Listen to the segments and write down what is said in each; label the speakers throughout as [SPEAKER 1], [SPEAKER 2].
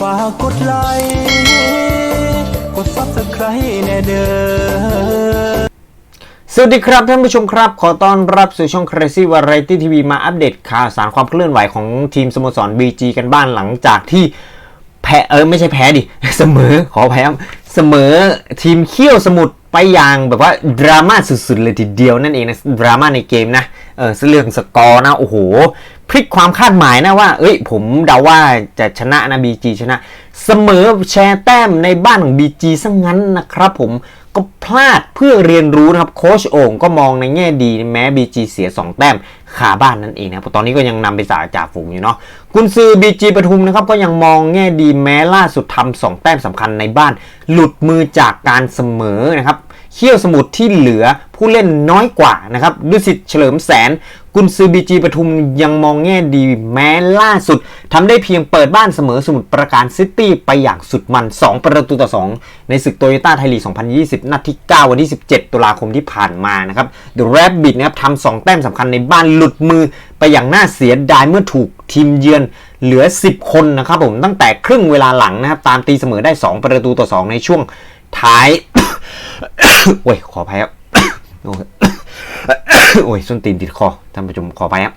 [SPEAKER 1] ฝากกดไลค์กดซับสไครต์แน่เด้อ
[SPEAKER 2] สวัสดีครับท่านผู้ชมครับ ขอต้อนรับสู่ช่อง Crazy Variety TV มาอัปเดตข่าวสารความเคลื่อนไหวของทีมสโมสร BG กันบ้านหลังจากที่แพ้เออไม่ใช่แพ้ดิ เสมอขอแพ้เสมอทีมเขี้ยวสมุทรไปอย่างแบบว่าดราม่าสุดๆเลยทีเดียวนั่นเองนะดราม่าในเกมนะเออเรื่องสกอร์นะโอ้โห พลิกความคาดหมายนะว่า เอ้ย ผมเดาว่าจะชนะนะ BG ชนะ เสมอแชร์แต้มในบ้านของ BG ซะงงั้นนะครับผมก็พลาดเพื่อเรียนรู้นะครับโคชโอ่งก็มองในแง่ดีแม้ BG เสีย 2 แต้มขาบ้านนั่นเองนะเพราะตอนนี้ก็ยังนำไปสาจ่าฝูงอยู่เนาะกุนซือ BG ปทุมนะครับก็ยังมองแง่ดีแม้ล่าสุดทำสองแต้มสำคัญในบ้าน หลุดมือจากการเสมอนะครับ เขี้ยวสมุทรที่เหลือผู้เล่นน้อยกว่านะครับดุสิตเฉลิมแสน กุนซือบีจีปทุมยังมองแง่ดีแม้ล่าสุดทำได้เพียงเปิดบ้านเสมอสมุทรปราการซิตี้ไปอย่างสุดมัน 2 ประตูต่อ 2 ในศึกโตโยต้าไทยลีก 2020 นัดที่ 9 วันที่ 17 ตุลาคมที่ผ่านมานะครับ The Rabbit นะครับทำสองแต้มสำคัญในบ้านหลุดมือไปอย่างน่าเสียดายเมื่อถูกทีมเยือนเหลือ 10 คนนะครับผมตั้งแต่ครึ่งเวลาหลังนะครับตามตีเสมอได้ 2 ประตูต่อ 2 ในช่วงท้าย โอ้ยขออภัยครับโอ้ยส้นตีนติดคอท่านผู้ชมขอไปครับ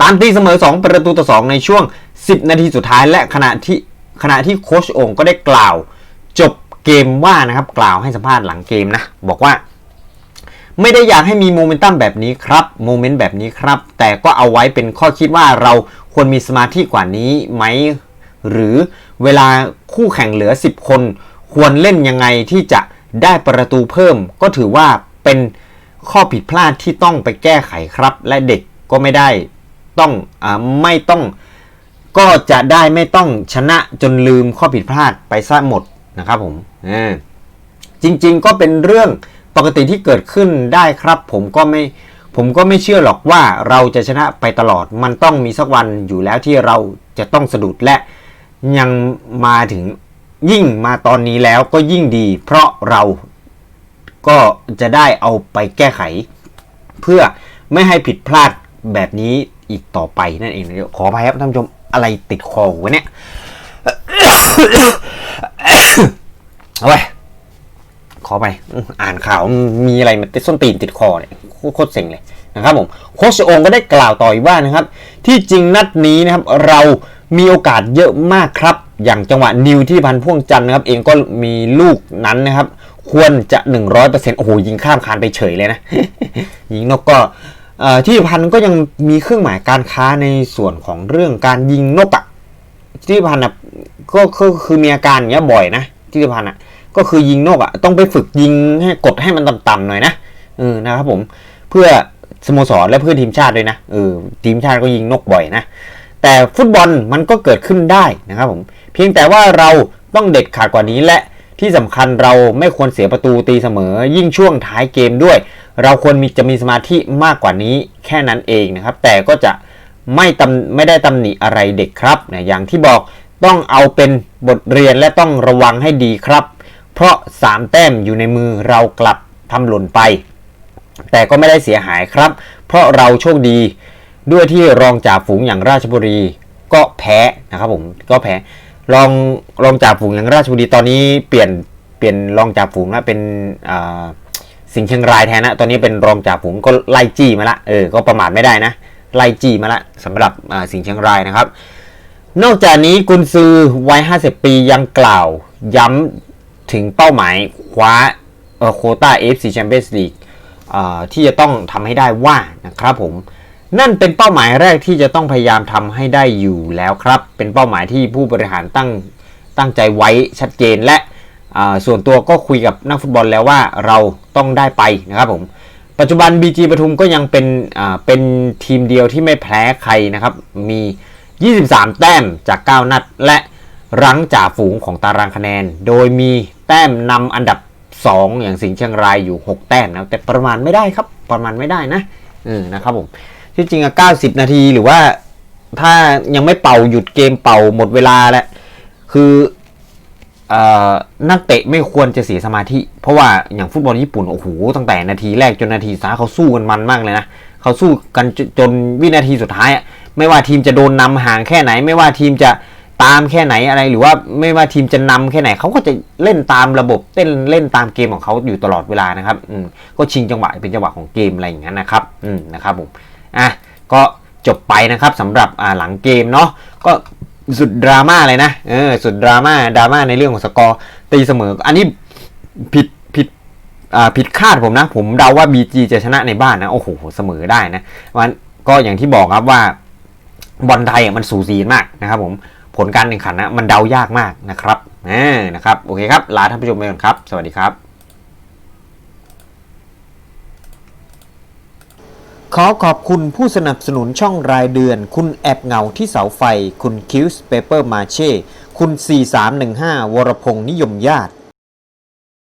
[SPEAKER 2] ตามตีเสมอ 2 ประตูต่อ 2 ในช่วง 10 นาทีสุดท้ายและขณะที่ขณะที่โค้ชองก็ได้กล่าว จบเกมว่านะครับ กล่าวให้สัมภาษณ์หลังเกมนะ บอกว่า ไม่ได้อยากให้มีโมเมนตัมแบบนี้ครับโมเมนต์แบบนี้ครับ แต่ก็เอาไว้เป็นข้อคิดว่าเราควรมีสมาธิกว่านี้ไหม หรือเวลาคู่แข่งเหลือ 10 คน ควรเล่นยังไงที่จะ ได้ประตูเพิ่มก็ถือว่าเป็นข้อผิดพลาดที่ต้องไปแก้ไขครับ และเด็กก็ไม่ได้ต้องอไม่ต้องก็จะได้ไม่ต้องชนะจนลืมข้อผิดพลาดไปซะหมดนะครับผมจริงๆก็เป็นเรื่องปกติที่เกิดขึ้นได้ครับ ผมก็ไม่ผมก็ไม่เชื่อหรอกว่าเราจะชนะไปตลอด มันต้องมีสักวันอยู่แล้วที่เราจะต้องสะดุดและยังมาถึง ยิ่งมาตอนนี้แล้วก็ยิ่งดี เพราะเราก็จะได้เอาไปแก้ไข เพื่อไม่ให้ผิดพลาดแบบนี้อีกต่อไปนั่นเองนะขออภัยครับท่านผู้ชมอะไรติดคอวะเนี่ยเอาไว้ขอไปอ่านข่าวมีอะไรมาติดส้นตีนติดคอเนี่ยโคตรเซ็งเลยนะครับผมโคชโองก็ได้กล่าวต่ออีกว่านะครับ ที่จริงนัดนี้นะครับ เรา มีโอกาสเยอะมากครับ อย่างจังหวะนิวที่พันพ่วงจันทร์นะครับ เองก็มีลูกนั้นนะครับ ควรจะ 100%โอ้โหยิงข้ามคานไปเฉยเลยนะ ยิงนกก็ที่พันก็ยังมีเครื่องหมายการค้าในส่วนของเรื่องการยิงนกอะที่พันอะก็ก็คือมีอาการอย่างเงี้ยบ่อยนะที่พันอะก็คือยิงนกอะต้องไปฝึกยิงให้กดให้มันต่ำๆหน่อยนะเออนะครับผมเพื่อสโมสรและเพื่อทีมชาติด้วยนะเออทีมชาติก็ยิงนกบ่อยนะ แต่ฟุตบอลมันก็เกิดขึ้นได้นะครับผมเพียงแต่ว่าเราต้องเด็ดขาดกว่านี้และที่สำคัญเราไม่ควรเสียประตูตีเสมอ ยิ่งช่วงท้ายเกมด้วย เราควรมีจะมีสมาธิมากกว่านี้แค่นั้นเองนะครับ แต่ก็จะไม่ตำไม่ได้ตำหนิอะไรเด็กครับนะอย่างที่บอกต้องเอาเป็นบทเรียนและต้องระวังให้ดีครับ เพราะ 3 แต้มอยู่ในมือเรากลับทำหล่นไป แต่ก็ไม่ได้เสียหายครับ เพราะเราโชคดี ด้วยที่รองจ่าฝูงอย่างราชบุรีก็แพ้นะครับผมก็แพ้รองรองจ่าฝูงอย่างราชบุรีตอนนี้เปลี่ยนเปลี่ยนรองจ่าฝูงแล้วเป็นสิงห์เชียงรายแทนนะ ตอนนี้เป็นรองจ่าฝูงก็ไล่จี้มาละเออก็ประมาทไม่ได้นะ ไล่จี้มาละสำหรับสิงห์เชียงรายนะครับ นอกจากนี้กุนซือวัย 50 ปียังกล่าวย้ำถึงเป้าหมายคว้าเออโคต้า AFC Champions League อ่าที่จะต้องทำให้ได้ว่านะครับผม นั่นเป็นเป้าหมายแรกที่จะต้องพยายามทำให้ได้อยู่แล้วครับ เป็นเป้าหมายที่ผู้บริหารตั้งตั้งใจไว้ชัดเจนและส่วนตัวก็คุยกับนักฟุตบอลแล้วว่าเราต้องได้ไปนะครับผมปัจจุบัน BG ปทุมก็ยังเป็นเป็นทีมเดียวที่ไม่แพ้ใครนะครับ มี 23 แต้มจาก 9 นัด และรั้งจ่าฝูงของตารางคะแนน โดยมีแต้มนำอันดับ 2 อย่างสิงห์เชียงรายอยู่ 6 แต้มนะแต่ประมาณไม่ได้ครับประมาณไม่ได้นะเออนะครับผม ที่จริงอะ90นาทีหรือว่า ถ้ายังไม่เป่าหยุดเกมเป่าหมดเวลาแล้วคือนักเตะไม่ควรจะเสียสมาธิ เพราะว่าอย่างฟุตบอลญี่ปุ่นโอ้โหตั้งแต่นาทีแรกจนนาทีสุดท้าเขาสู้กันมันมากเลยนะเขาสู้กันจนจนวินาทีสุดท้ายอะไม่ว่าทีมจะโดนนำห่างแค่ไหน ไม่ว่าทีมจะตามแค่ไหนอะไร หรือว่าไม่ว่าทีมจะนำแค่ไหนเขาก็จะเล่นตามระบบเต้นเล่นตามเกมของเขาอยู่ตลอดเวลานะครับอืมก็ชิงจังหวะเป็นจังหวะของเกมอะไรอย่างนั้นนะครับอืมนะครับผม อะก็จบไปนะครับสำหรับอ่าหลังเกมเนาะก็สุดดราม่าเลยนะเออสุดดราม่าดราม่าในเรื่องของสกอร์ตีเสมอ อันนี้ผิดผิดอ่าผิดคาดผมนะ ผมเดาว่า BG จะชนะในบ้านนะ โอ้โห เสมอได้นะวันก็อย่างที่บอกครับว่าบอลไทยอะมันสูสีมากนะครับผมผลการแข่งขันนะมันเดายากมากนะครับอ่านะครับ โอเคครับ ลาท่านผู้ชมไปก่อนครับ สวัสดีครับ ขอขอบคุณผู้สนับสนุนช่องรายเดือน คุณแอบเงาที่เสาไฟ คุณคิวส์เปเปอร์มาเช่ คุณ 4315 วรพงษ์นิยมญาติ